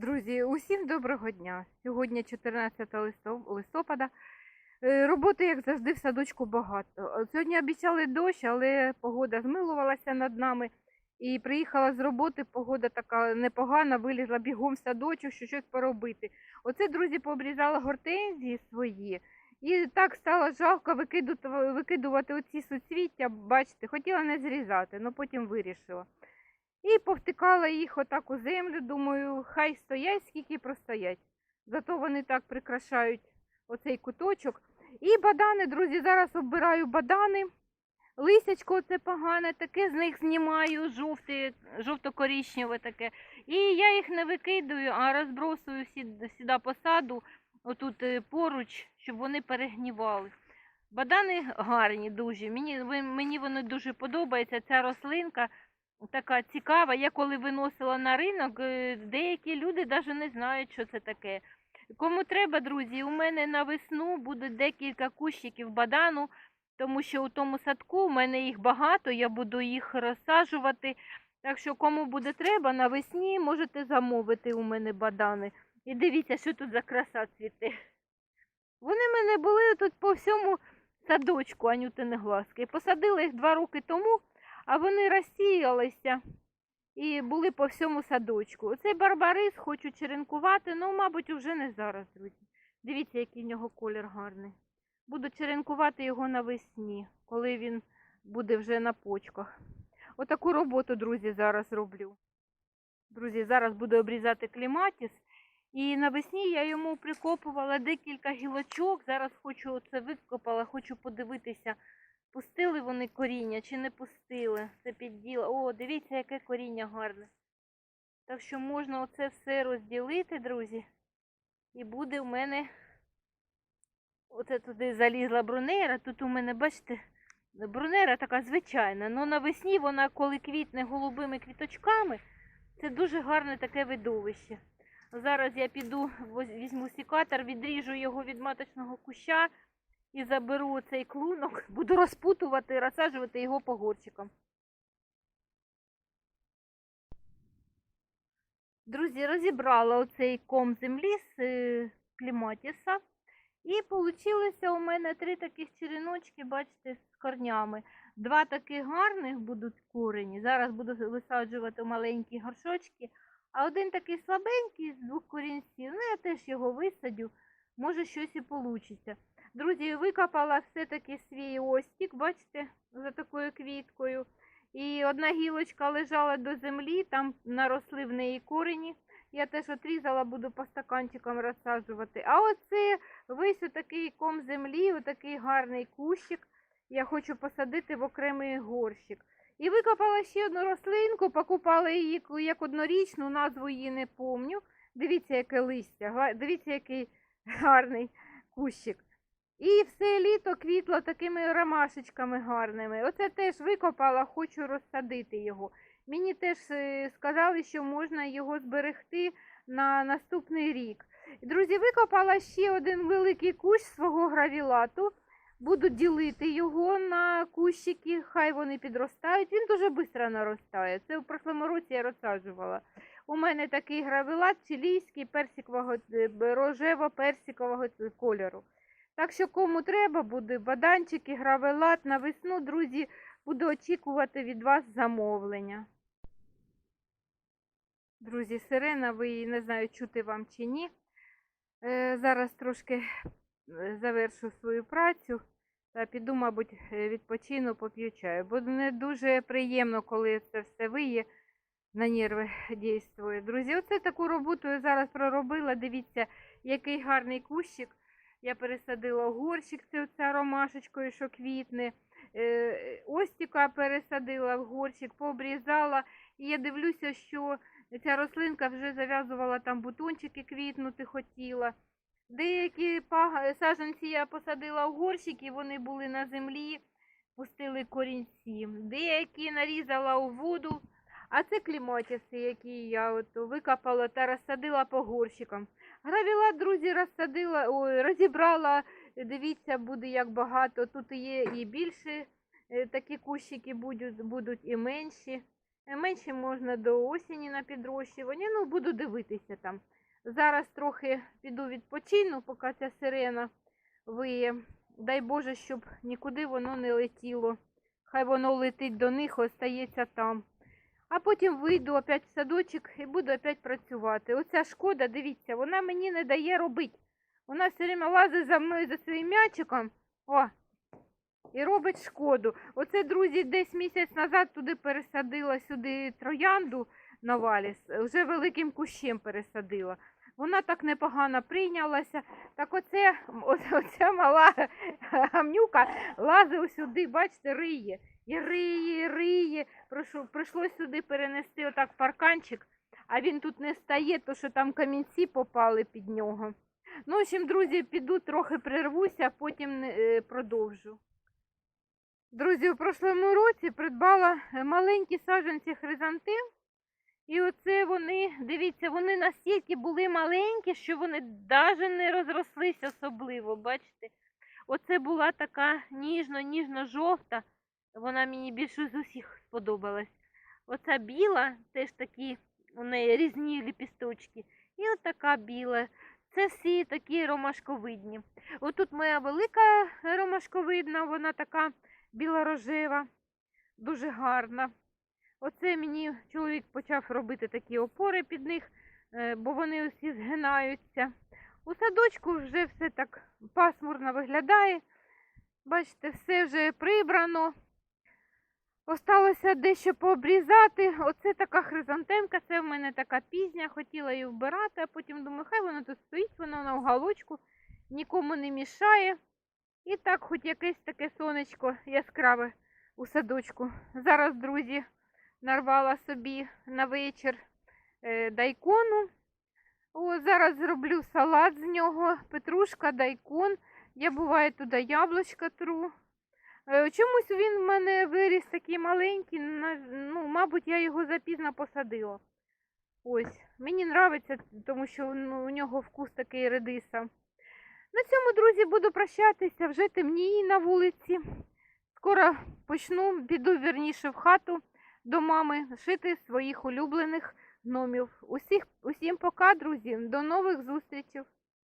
Друзі, усім доброго дня. Сьогодні 14 листопада. Е, Роботи, як завжди, в садочку багато. Е, Сьогодні обіцяли дощ, але погода змилувалася над нами. І приїхала з роботи, погода така непогана, вилізла бігом в садочок, що щось поробити. Оце, друзі, пообрізала гортензії свої. І так стало жалко викидувати, оці суцвіття. Бачите, хотіла не зрізати, але потім вирішила. Повтикала їх отак у землю. Думаю, хай стоять, скільки простоять. Зато вони так прикрашають оцей куточок. І бадани, друзі, зараз оббираю бадани. Лисячко це погане, таке з них знімаю, жовте, жовто-корічневе таке. І я їх не викидаю, а розбросую сюди по саду, отут е, поруч, щоб вони перегнівали. Бадани гарні дуже. Мені, мені вони дуже подобаються. Ця рослинка така цікава. Я коли виносила на ринок, е, деякі люди навіть не знають, що це таке. Кому треба, друзі, у мене на весну буде декілька кущиків бадану, тому що у тому садку у мене їх багато, я буду їх розсаджувати. Так що, кому буде треба, навесні можете замовити у мене бадани. І дивіться, що тут за краса цвіте. Вони в мене були тут по всьому садочку, анютини глазки. Посадила їх два роки тому, а вони розсіялися і були по всьому садочку. Оцей барбарис хочу черенкувати, ну, мабуть, вже не зараз, друзі. Дивіться, який в нього колір гарний. Буду черенкувати його навесні, коли він буде вже на почках. Отаку роботу, друзі, зараз роблю. Друзі, зараз буду обрізати кліматіс. І навесні я йому прикопувала декілька гілочок. Зараз хочу оце викопала, хочу подивитися, пустили вони коріння чи не пустили. Це підділо. О, дивіться, яке коріння гарне. Так що можна оце все розділити, друзі. І буде в мене. Оце туди залізла брунера. Тут у мене, бачите, брунера така звичайна. Ну навесні вона, коли квітне голубими квіточками, це дуже гарне таке видовище. Зараз я піду, візьму сікатор, відріжу його від маточного куща і заберу цей клунок, буду розпутувати, розсаджувати його по горщикам. Друзі, розібрала оцей ком землі з е, кліматіса. І получилося у мене три таких череночки, бачите, з корнями. Два таких гарних будуть корені. Зараз буду висаджувати маленькі горшочки. А один такий слабенький з двох корінців, ну я теж його висадю, може щось і вийде. Друзі, викопала все-таки свій остік, бачите, за такою квіткою. І одна гілочка лежала до землі, там наросли в неї корені. Я теж отрізала, буду по стаканчикам розсаджувати. А оце весь отакий ком землі, отакий гарний кущик. Я хочу посадити в окремий горщик. І викопала ще одну рослинку, покупала її як однорічну, назву її не помню. Дивіться, яке листя, дивіться, який гарний кущик. І все літо квітло такими ромашечками гарними. Оце теж викопала, хочу розсадити його. Мені теж е, сказали, що можна його зберегти на наступний рік. Друзі, викопала ще один великий кущ свого гравілату. Буду ділити його на кущики, хай вони підростають. Він дуже швидко наростає. Це в прошлому році я розсаджувала. У мене такий гравілат чилійський персикового, е, рожево-персикового кольору. Так що кому треба буде баданчики, гравелат на весну, друзі, буду очікувати від вас замовлення. Друзі, сирена, ви її не знаю, чути вам чи ні. Е, зараз трошки е, завершу свою працю та піду, мабуть, відпочину, поп'ю чаю. Бо не дуже приємно, коли це все виє, на нерви дійствує. Друзі, оце таку роботу я зараз проробила. Дивіться, який гарний кущик. Я пересадила в горщик, це оця ромашечкою, що квітне. Е, Остіка пересадила в горщик, пообрізала. І я дивлюся, що ця рослинка вже зав'язувала там бутончики квітнути хотіла. Деякі саджанці я посадила в горщики, вони були на землі, пустили корінці. Деякі нарізала у воду, а це кліматіси, які я от викопала та розсадила по горщикам. Гравіла, друзі, розсадила, ой, розібрала. Дивіться, буде як багато. Тут є і більші е, такі кущики будуть, будуть і менші. Е, Менше можна до осені на підрощування. Ну, буду дивитися там. Зараз трохи піду відпочину, поки ця сирена виє. Дай Боже, щоб нікуди воно не летіло. Хай воно летить до них, остається там. А потім вийду опять в садочок і буду опять працювати. Оця шкода, дивіться, вона мені не дає робити. Вона все время лазить за мною за своїм м'ячиком. О, і робить шкоду. Оце, друзі, десь місяць назад туди пересадила сюди троянду на валіс, вже великим кущем пересадила. Вона так непогано прийнялася. Так оце, оце оця мала гамнюка лазить сюди, бачите, риє. І риє, і риє. Прошу, прийшлось сюди перенести отак парканчик, а він тут не стає, то що там камінці попали під нього. Ну, в общем, друзі, піду трохи прервуся, а потім е, продовжу. Друзі, у прошлому році придбала е, маленькі саджанці хризантем. І оце вони, дивіться, вони настільки були маленькі, що вони навіть не розрослись особливо. Бачите? Оце була така ніжно-ніжно-жовта. Вона мені більше з усіх сподобалась. Оця біла, теж такі у неї різні ліпісточки. І от така біла. Це всі такі ромашковидні. Отут моя велика ромашковидна, вона така білорожева, дуже гарна. Оце мені чоловік почав робити такі опори під них, е, бо вони усі згинаються. У садочку вже все так пасмурно виглядає. Бачите, все вже прибрано. Осталося дещо пообрізати. Оце така хризантемка, це в мене така пізня, хотіла її вбирати, а потім думаю, хай вона тут стоїть, вона на уголочку, нікому не мішає. І так, хоч якесь таке сонечко яскраве у садочку. Зараз, друзі, нарвала собі на вечір е, дайкону. О, зараз зроблю салат з нього, петрушка, дайкон. Я буває туди яблучка тру. Е, Чомусь він в мене виріс такий маленький, ну, мабуть, я його запізно посадила. Ось, мені подобається, тому що ну, у нього вкус такий редиса. На цьому, друзі, буду прощатися, вже темніє на вулиці. Скоро почну, піду вірніше в хату до мами шити своїх улюблених гномів. Усіх, усім пока, друзі, до нових зустрічей.